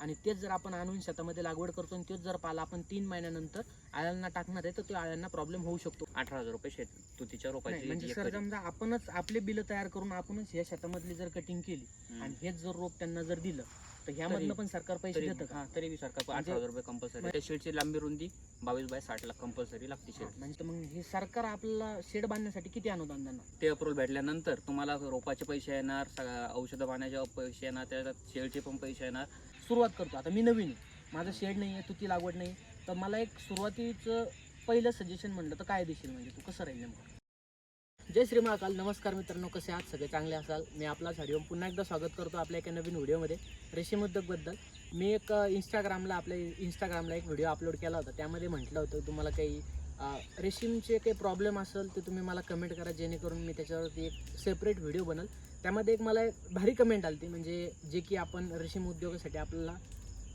आणि तेच जर आपण आणून शेतामध्ये लागवड करतो आणि तेच जर पाला आपण तीन महिन्यानंतर आळ्यांना टाकणार आहे तर त्या आळ्यांना प्रॉब्लेम होऊ शकतो अठरा हजार रुपये शेत तुतीच्या नाही, रोपाची म्हणजे सर समजा आपणच आपले बिल तयार करून आपणच या शेतामधली जर कटिंग केली. आणि हेच जर रोप त्यांना जर दिलं तर ह्यामधनं पण सरकार पैसे देतं का? हा, तरी बी सरकार म्हणजे- अठरा हजार रुपये कंपल्सरी त्या शेडची लांबी रुंदी बावीस बाय साठ ला कंपल्सरी लागते शेड. म्हणजे मग हे सरकार आपल्याला शेड बांधण्यासाठी किती अनुदान देणार? ते अप्रूव्हल भेटल्यानंतर तुम्हाला रोपाचे पैसे येणार औषधं पाण्याचे पैसे येणार त्याच्यात शेडचे पण पैसे येणार. सुरुवात करतो. आता मी नवीन माझं शेड नाही आहे तुती लागवड नाही तर मला एक सुरुवातीचं पहिलं सजेशन म्हणलं तर काय देशील म्हणजे तू कसं राहील नेमकं? जय श्री महाकाल नमस्कार मित्रांनो कसे आहात? सगळे चांगले असाल? मी आपला हरिओम पुन्हा एकदा स्वागत करतो आपल्या एका नवीन व्हिडिओमध्ये रेशीम उद्योगबद्दल मी एक इंस्टाग्रामला आपल्या इंस्टाग्रामला एक व्हिडिओ अपलोड केला होता. त्यामध्ये म्हटलं होतं तुम्हाला काही रेशीमचे काही प्रॉब्लेम असेल तर तुम्ही मला कमेंट करा जेणेकरून मी त्याच्यावरती एक सेपरेट व्हिडिओ बनल. त्यामध्ये एक मला एक भारी कमेंट आली म्हणजे जे की आपण रेशीम उद्योगासाठी आपल्याला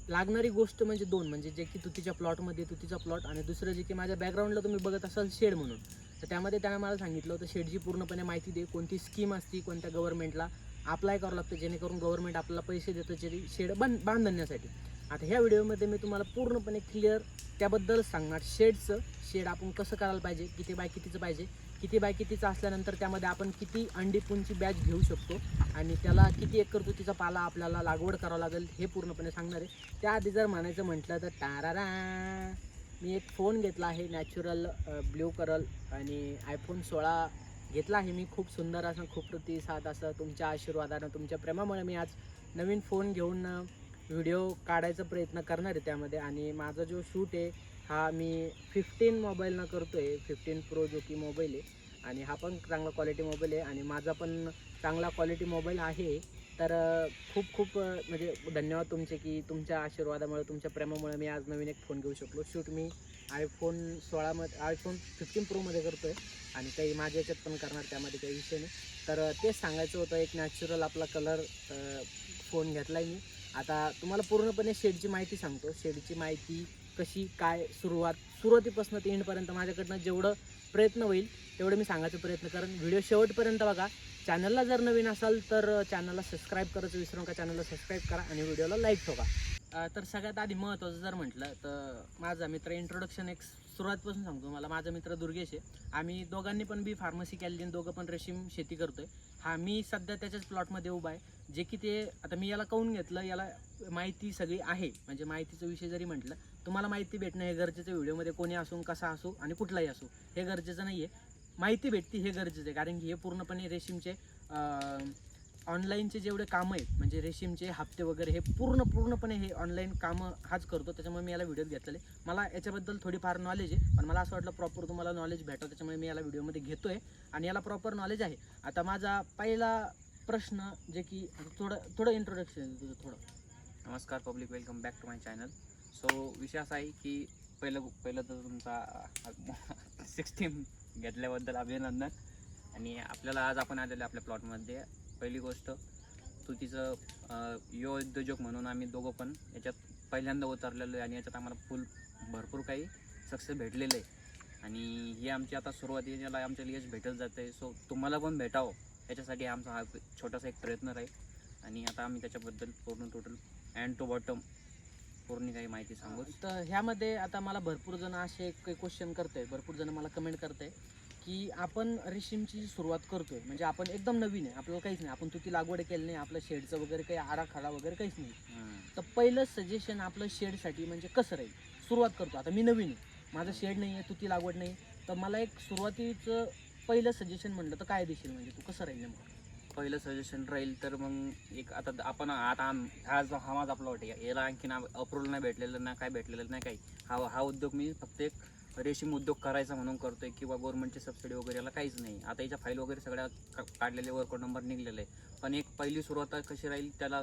लागणारी गोष्ट म्हणजे दोन म्हणजे जे की तुतीच्या प्लॉटमध्ये तुतीचा प्लॉट आणि दुसरं जे की माझ्या बॅकग्राऊंडला तुम्ही बघत असाल शेड म्हणून. तर त्यामध्ये त्यानं मला सांगितलं होतं शेडची पूर्णपणे माहिती दे कोणती स्कीम असती कोणत्या गव्हर्नमेंटला अप्लाय करावं लागतं जेणेकरून गव्हर्नमेंट आपल्याला पैसे देतं जे शेड बन बांधण्यासाठी. आता ह्या व्हिडिओमध्ये मी तुम्हाला पूर्णपणे क्लिअर त्याबद्दल सांगणार. शेडचं शेड आपण कसं करायला पाहिजे किती बाय कितीचं पाहिजे किती बाय कितीचं असल्यानंतर त्यामध्ये आपण किती अंडी पुंची बॅच घेऊ शकतो आणि त्याला किती एकर तुतीचा पाला आपल्याला लागवड करावं लागेल हे पूर्णपणे सांगणार आहे. त्याआधी जर म्हणायचं म्हटलं तर तारा मी एक फोन घेतला आहे नॅचरल ब्ल्यू करल आणि आयफोन सोळा घेतला आहे मी. खूप सुंदर असं खूप प्रतिसाद असं तुमच्या आशीर्वादानं तुमच्या प्रेमामुळे मी आज नवीन फोन घेऊन व्हिडिओ काढायचा प्रयत्न करणार आहे त्यामध्ये. आणि माझा जो शूट आहे हा मी फिफ्टीन मोबाईलनं करतो आहे फिफ्टीन प्रो जो की मोबाईल आहे. आणि हा पण चांगला क्वालिटी मोबाईल आहे. आणि माझा पण चांगला क्वालिटी मोबाईल आहे. तर खूप खूप म्हणजे धन्यवाद तुमचे की तुमच्या आशीर्वादामुळे तुमच्या प्रेमामुळे मी आज नवीन एक फोन घेऊ शकलो. शूट मी आयफोन सोळामध्ये आयफोन फिफ्टीन प्रोमध्ये करतो आहे आणि काही माझ्या याच्यात पण करणार त्यामध्ये काही विषय नाही. तर तेच सांगायचं होतं एक नॅचरल आपला कलर फोन घेतला आहे मी. आता तुम्हाला पूर्णपणे शेडची माहिती सांगतो. शेडची माहिती कशी काय सुरुवात सुरुवातीपासून ते एंडपर्यंत माझ्याकडनं जेवढं प्रयत्न होईल तेवढं मी सांगायचा प्रयत्न करेन. व्हिडिओ शेवटपर्यंत बघा. चॅनलला जर नवीन असाल तर चॅनलला सबस्क्राईब करायचं विसरू नका चॅनलला सबस्क्राईब करा आणि व्हिडिओला लाईक ठोका तर सगळ्यात आधी महत्त्वाचं जर म्हटलं तर माझा मित्र इंट्रोडक्शन एक सुरुवातपासून सांगतो मला माझा मित्र दुर्गेश आहे. आम्ही दोघांनी पण बी फार्मसी केलेली आणि दोघं पण रेशीम शेती करतोय. हा मी सध्या त्याच्याच प्लॉटमध्ये उभा आहे. जे की ते आता मी याला काहून घेतलं? याला माहिती सगळी आहे. म्हणजे माहितीचा विषय जरी म्हटलं तुम्हाला माहिती भेटणं हे गरजेचं व्हिडिओमध्ये कोणी असो कसा असो आणि कुठलाही असो हे गरजेचं नाही आहे माहिती भेटती हे गरजेचं आहे. कारण की हे पूर्णपणे रेशीमचे ऑनलाईनचे जेवढे कामं आहेत म्हणजे रेशीमचे हप्ते वगैरे हे पूर्ण पूर्णपणे हे ऑनलाईन कामं हाच करतो. त्याच्यामुळे मी याला व्हिडिओ घेतलेले मला याच्याबद्दल थोडीफार नॉलेज आहे पण मला असं वाटलं प्रॉपर तुम्हाला नॉलेज भेटावं त्याच्यामुळे मी याला व्हिडिओमध्ये घेतो आहे आणि याला प्रॉपर नॉलेज आहे. आता माझा पहिला प्रश्न जे की थोडं थोडं इंट्रोडक्शन तुझं थोडं. नमस्कार public welcome back to my channel so विषय असा आहे की पहिलं पहिलं तर तुमचा सिक्स्टीन घेतल्याबद्दल अभिनंदन. आणि आपल्याला आज आपण आलेलो आहे आपल्या प्लॉटमध्ये. पहिली गोष्ट तू तिचं यो उद्योजक म्हणून आम्ही दोघं पण याच्यात पहिल्यांदा उतरलेलो आहे आणि याच्यात आम्हाला फुल भरपूर काही सक्सेस भेटलेलं आहे. आणि ही आमची आता सुरुवातीला आमच्या यश भेटत जाते. आहे सो तुम्हाला पण भेटावं. याच्यासाठी आमचा हा छोटासा एक प्रयत्न राहील. आणि आता आम्ही त्याच्याबद्दल पूर्ण टोटल अँड टू बॉटम पूर्ण काही माहिती सांगू? तर ह्यामध्ये आता मला भरपूर जण असे काही क्वेश्चन करताय भरपूर जण मला कमेंट करताय की आपण रेशीमची सुरुवात करतोय म्हणजे आपण एकदम नवीन आहे आपल्याला काहीच नाही. आपण तुती लागवड केली नाही आपलं शेडचं वगैरे काही आराखडा वगैरे काहीच नाही. तर पहिलं सजेशन आपलं शेडसाठी म्हणजे कसं राहील? सुरुवात करतो. आता मी नवीन आहे. माझं शेड नाही आहे तुती लागवड नाही. तर मला एक सुरुवातीचं पहिलं सजेशन म्हणलं तर काय देशील म्हणजे तू? कसं राहील नेमकं? पहिलं सजेशन राहील तर मग एक आता आपण आता आम- हा जो हा माझा प्लॉट आहे याला आणखी ना अप्रूव्हल नाही भेटलेलं ना काय भेटलेलं नाही काही. हा हा उद्योग मी फक्त एक रेशीम उद्योग करायचा म्हणून करतोय किंवा गव्हर्नमेंटची सबसिडी वगैरे याला काहीच नाही. आता याच्या फाईल वगैरे सगळ्या का- काढलेले वर्कआउट नंबर निघलेले आहे पण एक पहिली सुरुवात कशी राहील त्याला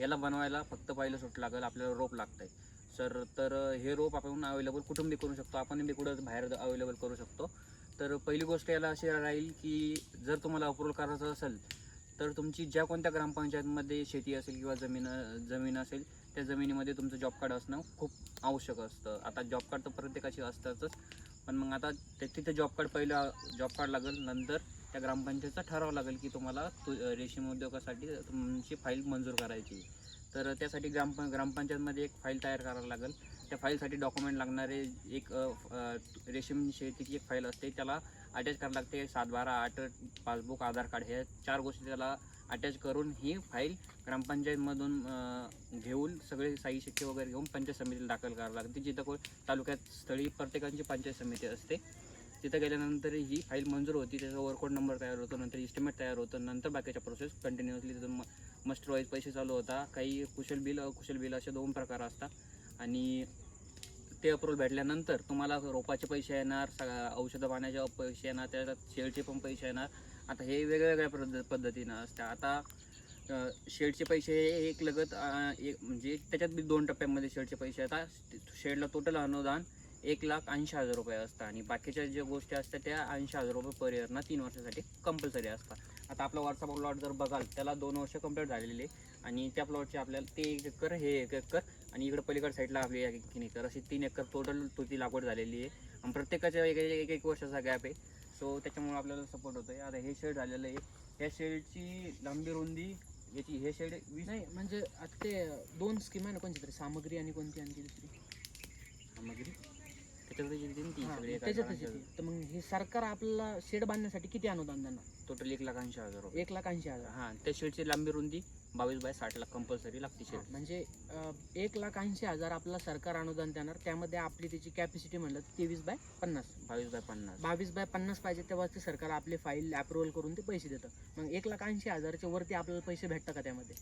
याला बनवायला फक्त पहिलं सुट लागेल आपल्याला रोप लागतंय. सर तर हे रोप आपण अवेलेबल कुठून बी करू शकतो? आपण बी कुठं बाहेर अवेलेबल करू शकतो? तर पहिली गोष्ट याला अशी राहील की जर तुम्हाला अप्रूव्हल करायचं असेल तर तुमची ज्या कोणत्या ग्रामपंचायतमध्ये शेती असेल किंवा जमीन जमीन असेल त्या जमिनीमध्ये तुमचं जॉब कार्ड असणं खूप आवश्यक असतं. आता जॉब कार्ड तर प्रत्येकाची असतातच पण मग आता ते तिथे जॉब कार्ड पहिलं जॉब कार्ड लागेल नंतर त्या ग्रामपंचायतचा ठराव लागेल की तुम्हाला तु रेशीम उद्योगासाठी तुमची फाईल मंजूर करायची. तर त्यासाठी ग्राम ग्रामपंचायतमध्ये एक फाईल तयार करावं लागेल. त्या फाईलसाठी डॉक्युमेंट लागणारे एक रेशीम शेतीची एक फाईल असते. त्याला अटॅच करावं लागते. सात बारा आठ पासबुक आधार कार्ड हे चार गोष्टी त्याला अटॅच करून ही फाईल ग्रामपंचायतमधून घेऊन सगळे साई शिक्के वगैरे घेऊन पंचायत समितीला दाखल करावं लागते. जिथं कोण तालुक्यात स्थळी प्रत्येकांची पंचायत समिती असते. तिथं गेल्यानंतर ही फाईल मंजूर होती. त्याचा वर्कआउट नंबर तयार होतो. नंतर इस्टिमेट तयार होतं. नंतर बाकीच्या प्रोसेस कंटिन्युअसली तिथून म मस्टर वाईज पैसे चालू होता. काही कुशल बिल अकुशल बिल असे दोन प्रकार असतात. आणि ते अप्रूव्हल भेटल्यानंतर तुम्हाला रोपाचे पैसे येणार सगळ्या औषधं पाण्याचे पैसे येणार त्याच्यात शेडचे पण पैसे येणार. आता हे वेगवेगळ्या पद्ध पद्धतीनं असतं. आता शेडचे पैसे हे एक लगत एक म्हणजे त्याच्यात बी दोन टप्प्यामध्ये शेडचे पैसे येतात. शेडला टोटल अनुदान एक लाख ऐंशी हजार रुपये असतात आणि बाकीच्या ज्या गोष्टी असतात त्या ऐंशी हजार रुपये पर इयरना तीन वर्षासाठी कंपल्सरी असतात. आता आपला वरचा प्लॉट जर बघाल त्याला दोन वर्ष कंप्लीट झालेली आहे. आणि त्या प्लॉटचे आपल्याला ते एक एकर हे एक एकर आणि इकडे पलीकडे साईडला आपली एक तीन एकर अशी तीन एकर टोटल तुती लागवड झालेली आहे. आणि प्रत्येकाच्या एक एक एक वर्षाचा गॅप आहे. सो त्याच्यामुळे आपल्याला सपोर्ट होतो आहे आता हे शेड झालेलं आहे. या शेडची लांबी रुंदी याची हे शेड वीस नाही म्हणजे आता ते दोन स्कीम आहे ना कोणती तरी सामग्री आणि कोणती आणखी दुसरी? सामग्री? त्याच्यामध्ये जी ती हा, सगळी त्याच्यातच येते. तर मग हे सरकार आपल्याला शेड बांधण्यासाठी किती अनुदान देणार? टोटल एक लाख ऐंशी हजार रुपये. एक लाख ऐंशी हजार. हां त्या शेडची लांबी रुंदी. बावीस बाय साठ लाख कंपल्सरी लागते शेड म्हणजे अं, एक लाख ऐंशी हजार आपला सरकार अनुदान देणार त्यामध्ये आपली त्याची कॅपॅसिटी म्हणलं तर तेवीस बाय पन्नास. बावीस बाय पन्नास. बावीस बाय पन्नास पाहिजे तेव्हा ते सरकार आपले फाईल अप्रुव्हल करून ते पैसे देतं. मग एक लाख ऐंशी हजारच्या वरती आपल्याला पैसे भेटतात का त्यामध्ये?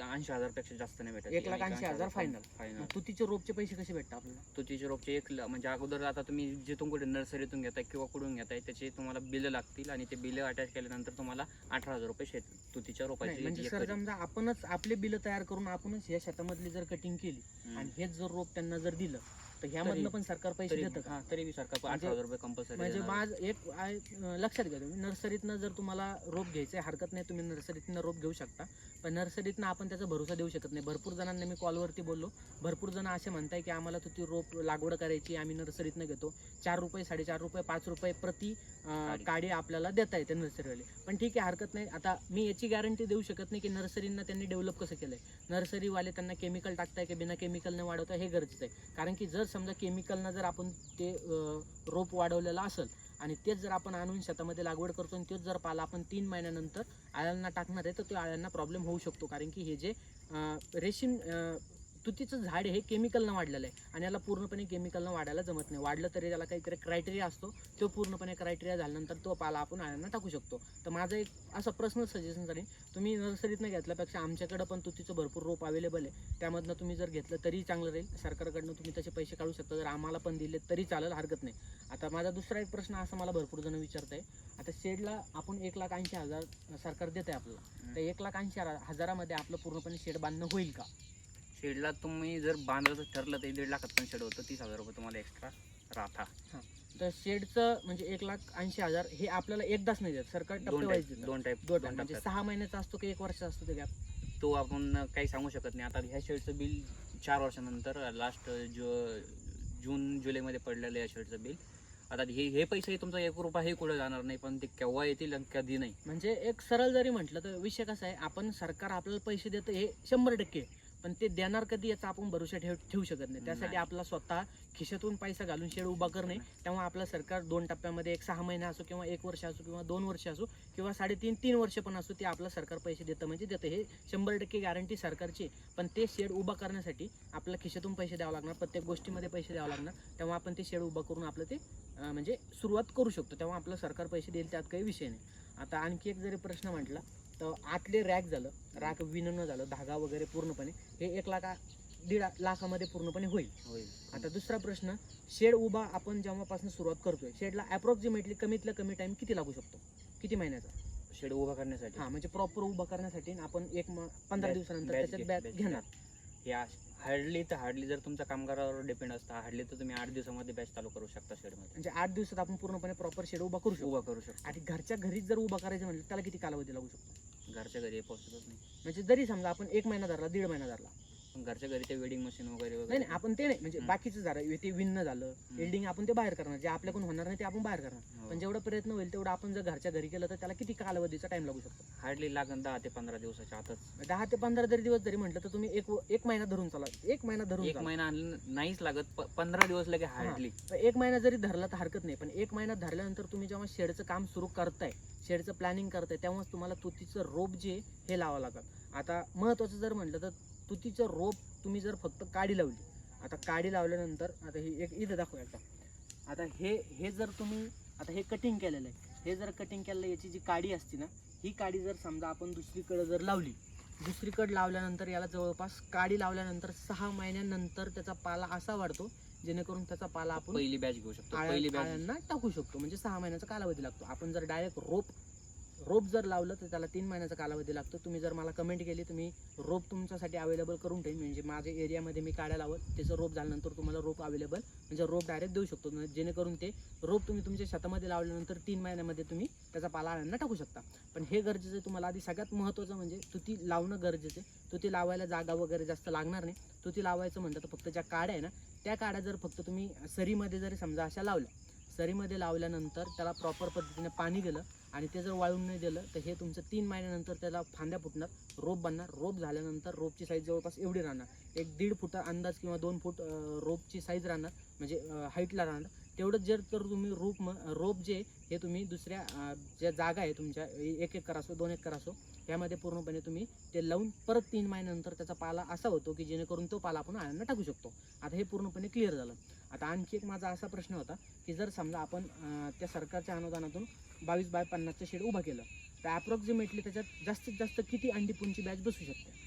ऐंशी हजारपेक्षा जास्त नाही भेटत. एक लाख ऐंशी हजार. फायनल मग तुतीचे रोपचे पैसे कसे भेटतात आपल्याला? तुतीचे रोपचे एक म्हणजे अगोदर आता तुम्ही जिथून कुठे नर्सरीतून घेताय किंवा कुठून घेताय त्याचे तुम्हाला बिलं लागतील आणि ते बिलं अटॅच केल्यानंतर तुम्हाला अठरा हजार रुपये शेत तुतीच्या रोपाची म्हणजे सर समजा आपणच आपले बिल तयार करून आपणच या शेतामधली जर कटिंग केली. आणि हेच जर रोप त्यांना जर दिलं तर ह्यामधनं पण सरकार पैसे देतं का? हा, तरी बी सरकार म्हणजे- अठरा हजार रुपये कंपल्सरी म्हणजे माझ एक अं, लक्षात घ्या तुम्ही. नर्सरीतनं जर तुम्हाला रोप घ्यायचं आहे हरकत नाही तुम्ही नर्सरीतनं रोप घेऊ शकता. पण नर्सरीतनं आपण त्याचा भरोसा देऊ शकत नाही. भरपूर जणांना मी कॉलवरती बोललो. भरपूर जण असे म्हणताय की आम्हाला तू ती रोप लागवड करायची आम्ही नर्सरीतनं घेतो. चार रुपये साडेचार रुपये पाच रुपये प्रति अं, काडी. काडी आपल्याला देता येते नर्सरीवाले. पण ठीक आहे हरकत नाही. आता मी याची गॅरंटी देऊ शकत नाही की नर्सरींना त्यांनी डेव्हलप कसं केलंय. नर्सरीवाले त्यांना केमिकल टाकताय की बिना केमिकलने वाढवताय हे गरजेचं आहे. कारण की जर समजा केमिकलनं जर आपण ते रोप वाढवलेलं असेल आणि तेच जर आपण आणून शेतामध्ये लागवड करतो आणि तेच जर पाला आपण तीन महिन्यानंतर आळ्यांना टाकणार आहे तर त्या आळ्यांना प्रॉब्लेम होऊ शकतो. कारण की हे जे रेशीम तुतीचं झाड हे केमिकलनं वाढलेलं आहे. आणि याला पूर्णपणे केमिकलनं वाढायला जमत नाही. वाढलं तरी त्याला काहीतरी क्रायटेरिया असतो. तो पूर्णपणे क्रायटेरिया झाल्यानंतर तो पाला आपण आळ्यांना टाकू शकतो. तर माझा एक असा प्रश्न सजेशन करेन तुम्ही नर्सरीतनं घेतल्यापेक्षा आमच्याकडं पण तुतीचं भरपूर रोप अवेलेबल आहे. त्यामधनं तुम्ही जर घेतलं तरी चांगलं राहील. सरकारकडनं तुम्ही तसे पैसे काढू शकता. जर आम्हाला पण दिले तरी चालेल हरकत नाही. आता माझा दुसरा एक प्रश्न असा मला भरपूर जण विचारत आहे आता शेडला आपण एक लाख ऐंशी हजार सरकार देत आहे आपल्याला. तर एक लाख ऐंशी हजारामध्ये आपलं पूर्णपणे शेड बांधणं होईल का? शेडला तुम्ही जर बांधायचं ठरलं तर दीड लाखात पण शेड होतं तीस हजार रुपये तुम्हाला एक्स्ट्रा राहता. तर शेडचं म्हणजे एक लाख ऐंशी हजार हे आपल्याला एकदाच नाही देत सरकार दोन टप्पे वाईज टाईप देतं. दोन टाईप दोन दोन म्हणजे. सहा महिन्याचा असतो की एक वर्षाचा असतो ते गॅप तो आपण काही सांगू शकत नाही. आता ह्या शेडचं बिल चार वर्षानंतर लास्ट जो जून जुलैमध्ये पडलेलं या शेडचं बिल. आता हे हे पैसे तुमचा एक रुपया हे कुठे जाणार नाही पण ते केव्हा येतील आणि कधी नाही. म्हणजे एक सरळ जरी म्हटलं तर विषय कसा आहे आपण सरकार आपल्याला पैसे देतं हे शंभर टक्के. आहे. पण ते देणार कधी याचा आपण भरोसा ठेव ठेवू शकत नाही. त्यासाठी. आपला स्वतः खिशातून पैसा घालून शेड उभा करणे तेव्हा आपलं सरकार दोन टप्प्यामध्ये एक सहा महिना असो किंवा एक वर्ष असो किंवा दोन वर्ष असो किंवा साडेतीन तीन वर्ष पण असो ते आपलं सरकार पैसे देतं. म्हणजे देतं. हे शंभर टक्के गॅरंटी सरकारची. पण ते शेड उभा करण्यासाठी आपल्या खिशातून पैसे द्यावं लागणार. प्रत्येक गोष्टीमध्ये पैसे द्यावं लागणार. तेव्हा आपण ते शेड उभं करून आपलं ते म्हणजे सुरुवात करू शकतो. तेव्हा आपलं सरकार पैसे देईल त्यात काही विषय नाही. आता आणखी एक जरी प्रश्न म्हटला तर आतले रॅक झालं रॅक विणणं झालं धागा वगैरे पूर्णपणे हे एक लाखा दीड लाखामध्ये पूर्णपणे होईल. होईल. आता दुसरा प्रश्न शेड उभा आपण जेव्हापासून सुरुवात करतोय शेडला अप्रॉक्सिमेटली कमीतला कमी टाइम किती लागू शकतो? किती महिन्याचा? शेड उभा करण्यासाठी. हा म्हणजे प्रॉपर उभा करण्यासाठी आपण एक पंधरा दिवसानंतर त्याच्यात batch घेणार. या हार्डली तर हार्डली जर तुमच्या कामगारावर डिपेंड असतं हार्डली तर तुम्ही आठ दिवसामध्ये बॅच चालू करू शकता शेडमध्ये म्हणजे आठ दिवसात आपण पूर्णपणे प्रॉपर शेड उभा करू शकतो. उभा करू शकता. आणि घरच्या घरीच जर उभा करायचं म्हणलं त्याला किती कालावधी लागू शकतो? घरच्या घरी पॉसिबल नाही. म्हणजे जरी समजा आपण एक महिना धरला दीड महिना धरला घरच्या घरी ते वेडिंग मशीन वगैरे नाही वगैरे नाही आपण ते नाही म्हणजे हम्म. बाकीचं झालं ते विणणं झालं हम्म. वेल्डिंग आपण ते बाहेर करणार जे आपल्याकडून होणार नाही ते आपण बाहेर करणार हो. पण जेवढा प्रयत्न होईल तेवढं आपण जर घरच्या घरी केलं तर त्याला किती कालावधीचा टाइम लागू शकतो हार्डली लागेल दहा ते पंधरा दिवसाच्या आतच दहा ते पंधरा जरी दिवस जरी म्हटलं तर तुम्ही एक एक महिना धरून चाला एक महिना धरून एक चाला. महिना आणलं नाहीच लागत प- पंधरा दिवस लगे हार्डली पण एक महिना जरी धरला तर हरकत नाही पण एक महिना धरल्यानंतर तुम्ही जेव्हा शेडचं काम सुरू करताय शेडचं प्लॅनिंग करताय तेव्हाच तुम्हाला तुतीचं रोप जे आहे, हे लावावं लागत आता महत्त्वाचं जर म्हटलं तर तुतीचं रोप तुम्ही जर फक्त काडी लावली आता काडी लावल्यानंतर आता ही एक इथं दाखवू एकदा. आता हे हे जर तुम्ही आता हे कटिंग केलेलं आहे. हे जर कटिंग केलेलं याची जी काडी असते ना ही काडी जर समजा आपण दुसरीकडे जर लावली दुसरीकडे लावल्यानंतर याला जवळपास काडी लावल्यानंतर सहा महिन्यानंतर त्याचा पाला असा वाढतो जेणेकरून त्याचा पाला आपण पहिली बॅच घेऊ शकतो. पहिली बॅच टाकू शकतो. म्हणजे सहा महिन्याचा कालावधी लागतो. आपण जर डायरेक्ट रोप रोप जर लावलं तर त्याला तीन महिन्याचा कालावधी लागतो. तुम्ही जर मला कमेंट केली तुम्ही रोप तुमच्यासाठी अवेलेबल करून ठेवीन. म्हणजे माझ्या एरियामध्ये मी काड्या लावत त्याचं रोप झाल्यानंतर तुम्हाला रोप अवेलेबल म्हणजे रोप डायरेक्ट देऊ शकतो. म्हणजे जेणेकरून ते रोप तुम्ही तुमच्या शेतामध्ये लावल्यानंतर तीन महिन्यामध्ये तुम्ही त्याचा पाला आळ्यांना टाकू शकता. पण हे गरजेचं तुम्हाला आधी सगळ्यात महत्त्वाचं म्हणजे तुती लावणं गरजेचं आहे. तुती लावायला जागा वगैरे जास्त लागणार नाही. तुती लावायचं म्हणतात तर फक्त ज्या काड्या आहे ना त्या काड्या जर फक्त तुम्ही सरीमध्ये जरी समजा अशा लावल्या सरीमध्ये लावल्यानंतर त्याला प्रॉपर पद्धतीने पाणी दिलं आणि ते जर वाळून नाही दिलं तर हे तुमचं तीन महिन्यानंतर त्याला फांद्या फुटणार रोप बनणार रोप झाल्यानंतर रोपची साईज जवळपास एवढी राहणार. एक दीड फुटा अंदाज किंवा दोन फूट रोपची साईज राहणार म्हणजे हाईटला राहणार. तेवढंच जर तर तुम्ही रोप म रोप जे हे तुम्ही दुसऱ्या ज्या जागा आहे तुमच्या एक एक एकर असो दोन एकर असो यामध्ये पूर्णपणे तुम्ही ते लावून परत तीन महिन्यानंतर त्याचा पाला असा होतो की जेणेकरून तो पाला आपण आळ्यांना टाकू शकतो. आता हे पूर्णपणे क्लिअर झालं. आता आणखी एक माझा असा प्रश्न होता की जर समजा आपण त्या सरकारच्या अनुदानातून बावीस बाय पन्नासचं शेड उभा केलं तर अप्रॉक्सिमेटली त्याच्यात जास्तीत जास्त किती अंडीपुंची बॅच बसू शकते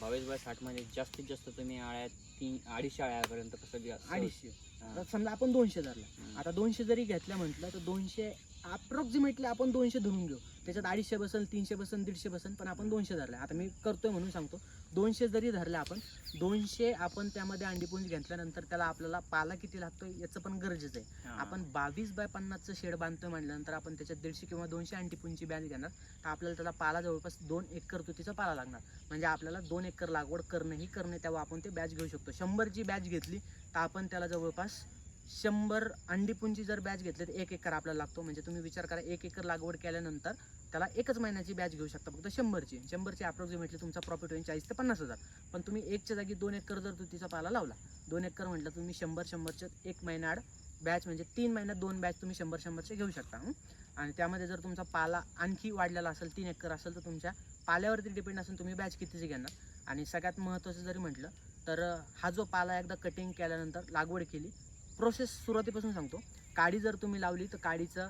बावीस बाय साठमध्ये जास्तीत जास्त तुम्ही आळ्या तीन अडीचशे आळ्यापर्यंत कसं अडीचशे. तर समजा आपण दोनशे धरला. आता दोनशे जरी घेतल्या म्हटलं तर दोनशे अप्रॉक्सिमेटली आपण दोनशे धरून घेऊ. त्याच्यात अडीचशे बसन तीनशे बसन दीडशे बसन पण आपण दोनशे धरले आता मी करतोय म्हणून सांगतो. दोनशे जरी धरले आपण दोनशे आपण त्यामध्ये अंडीपुंज घेतल्यानंतर त्याला आपल्याला पाला किती लागतो याचं पण गरजेचं आहे. आपण बावीस बाय पन्नासचं शेड बांधतोय म्हटल्यानंतर आपण त्याच्यात दीडशे किंवा दोनशे अंटीपुंची बॅच घेणार. तर आपल्याला त्याला पाला जवळपास दोन एकर तुतीचा पाला लागणार. म्हणजे आपल्याला दोन एकर लागवड करणं ही करणे तेव्हा आपण ते बॅच घेऊ शकतो. शंभरची बॅच घेतली तर आपण त्याला जवळपास शंभर अंडीपुंची जर बॅच घेतली तर एक एकर आपल्याला लागतो. म्हणजे तुम्ही विचार करा एक एकर लागवड केल्यानंतर त्याला एकच महिन्याची बॅच घेऊ शकता. फक्त शंभरची. शंभरची अप्रॉक्सिमेटली तुमचा प्रॉफिट होईल चाळीस ते पन्नास हजार. पण तुम्ही एकच्या जागी दोन एकर जर तुतीचा पाला लावला दोन एकर म्हटलं तुम्ही शंभर शंभरच्या एक महिन्याआड बॅच म्हणजे तीन महिन्यात दोन बॅच तुम्ही शंभर शंभरचे घेऊ शकता. आणि त्यामध्ये जर तुमचा पाला आणखी वाढलेला असेल तीन एकर असेल तर तुमच्या पाल्यावरती डिपेंड असेल तुम्ही बॅच कितीची घेणार. आणि सगळ्यात महत्त्वाचं जरी म्हटलं तर हा जो पाला एकदा कटिंग केल्यानंतर लागवड केली प्रोसेस सुरुवातीपासून सांगतो. काडी जर तुम्ही लावली तर काडीचं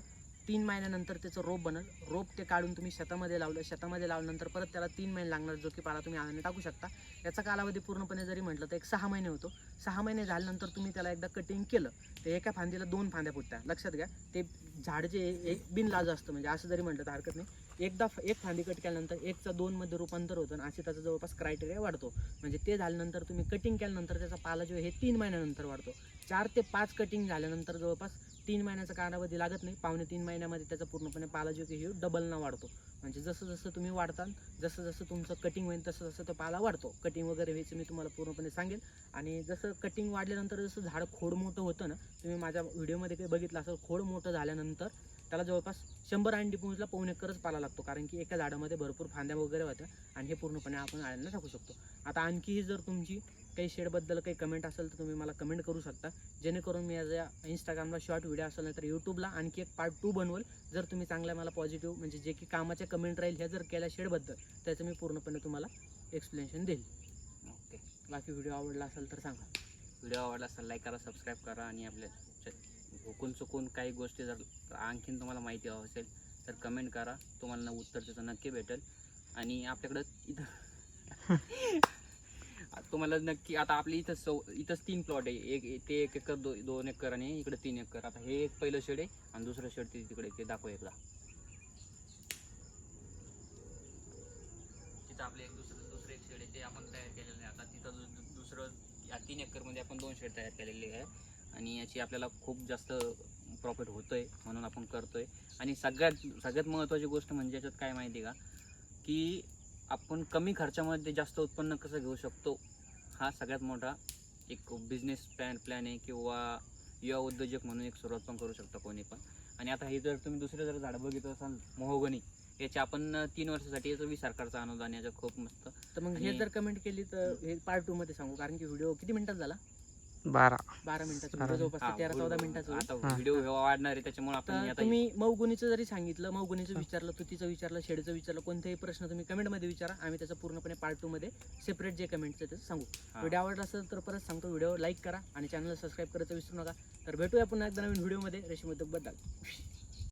तीन महिन्यानंतर त्याचं रोप बनल. रोप ते काढून तुम्ही शेतामध्ये लावलं. शेतामध्ये लावल्यानंतर परत त्याला तीन महिने लागणार जो की पाला तुम्ही आनंद टाकू शकता. याचा कालावधी पूर्णपणे जरी म्हटलं तर एक सहा महिने होतो. सहा महिने झाल्यानंतर तुम्ही त्याला एकदा कटिंग केलं तर एका फांदीला दोन फांद्या फुटत्या लक्षात घ्या ते झाड जे एक बिनलाज असतं. म्हणजे असं जरी म्हटलं तर हरकत नाही. एकदा एक फांदी कट केल्यानंतर एकचा दोनमध्ये रूपांतर होतं आणि असे त्याचा जवळपास क्रायटेरिया वाढतो. म्हणजे ते झाल्यानंतर तुम्ही कटिंग केल्यानंतर त्याचा पाला जो आहे हे तीन महिन्यानंतर वाढतो. चार ते पाच कटिंग झाल्यानंतर जवळपास तीन महिन्याचा कालावधी लागत नाही. पावणे तीन महिन्यामध्ये त्याचा पूर्णपणे पाला जो की डबल डबलना वाढतो. म्हणजे जसं जसं तुम्ही वाढताल जसं जसं तुमचं कटिंग होईल तसं तसं तो पाला वाढतो. कटिंग वगैरे व्हायचं मी तुम्हाला पूर्णपणे सांगेन. आणि जसं कटिंग वाढल्यानंतर जसं झाड खोड मोठं होतं ना तुम्ही माझ्या व्हिडिओमध्ये काही बघितलं असेल खोड मोठं झाल्यानंतर त्याला जवळपास शंभर अंडी पोहोचला पाऊण एकरच पाला लागतो. कारण की एका झाडामध्ये भरपूर फांद्या वगैरे होत्या आणि हे पूर्णपणे आपण आळ्यांना टाकू शकतो. आता आणखीही जर तुमची काही शेडबद्दल काही कमेंट असेल तर तुम्ही मला कमेंट करू शकता. जेणेकरून मी या इंस्टाग्रामला शॉर्ट व्हिडिओ असेल नाही तर यूट्यूबला आणखी एक पार्ट टू बनवल. जर तुम्ही चांगल्या मला पॉझिटिव्ह म्हणजे जे की कामाच्या कमेंट राहील ह्या जर केल्या शेडबद्दल त्याचं मी पूर्णपणे तुम्हाला एक्सप्लेनेशन देईल. ओके बाकी व्हिडिओ आवडला असेल तर सांगा. व्हिडिओ आवडला असेल लाईक करा सबस्क्राईब करा आणि आपल्या हुकून चुकून काही गोष्टी जर आणखीन तुम्हाला माहिती हवं असेल तर कमेंट करा. तुम्हाला उत्तर त्याचं नक्की भेटेल. आणि आपल्याकडं इथं तुम्हाला नक्की आता आपली इथं सौ इथंच तीन प्लॉट आहे. एक ते एक एकर दो दोन एकर आणि इकडे तीन एकर. आता हे एक पहिलं शेड आहे आणि दुसरं शेड ते तिकडे ते दाखव एकदा. तिथं आपले एक दुसरं दुसरं एक शेड आहे. ते आपण तयार केलेलं आहे. आता तिथं दुसरं या तीन एकरमध्ये आपण दोन शेड तयार केलेले आहे. आणि याची आपल्याला खूप जास्त प्रॉफिट होतोय म्हणून आपण करतोय. आणि सगळ्यात सगळ्यात महत्त्वाची गोष्ट म्हणजे याच्यात काय माहिती आहे का? की आपण कमी खर्चामध्ये जास्त उत्पन्न कसं घेऊ शकतो? हा सगळ्यात मोठा एक बिझनेस प्लॅन प्लॅन आहे किंवा युवा उद्योजक म्हणून एक सुरुवात पण करू शकता कोणी पण. आणि आता हे जर तुम्ही दुसरे जर झाडं बघितलं असाल मोहगनी याचे आपण तीन वर्षासाठी याचं वीस सरकारचं अनुदान याचं खूप मस्त. तर मग हे जर कमेंट केली तर हे पार्ट टू मध्ये सांगू कारण की व्हिडिओ किती मिनिटात झाला? बारा बारा मिनिटाचा. व्हिडिओ जवळपास हा, तेरा चौदा बोल- मिनिटाचा होईल. आता हा. व्हिडिओ वाढणार आहे त्याच्यामुळे आपण तर आता तुम्ही मौगुनीचं जरी सांगितलं मौगुनीचं विचारलं तुतीचं विचारलं शेडचं विचारलं कोणतेही प्रश्न तुम्ही कमेंटमध्ये विचारा आम्ही त्याचं पूर्णपणे पार्ट टू मध्ये सेपरेट जे कमेंटचं ते सांगू हा. व्हिडिओ आवडला असेल तर परत सांगतो व्हिडिओ लाईक करा आणि चॅनल सबस्क्राईब करायचं विसरू नका तर भेटूया पुन्हा एकदा नवीन व्हिडिओमध्ये रेशीम उद्योगबद्दल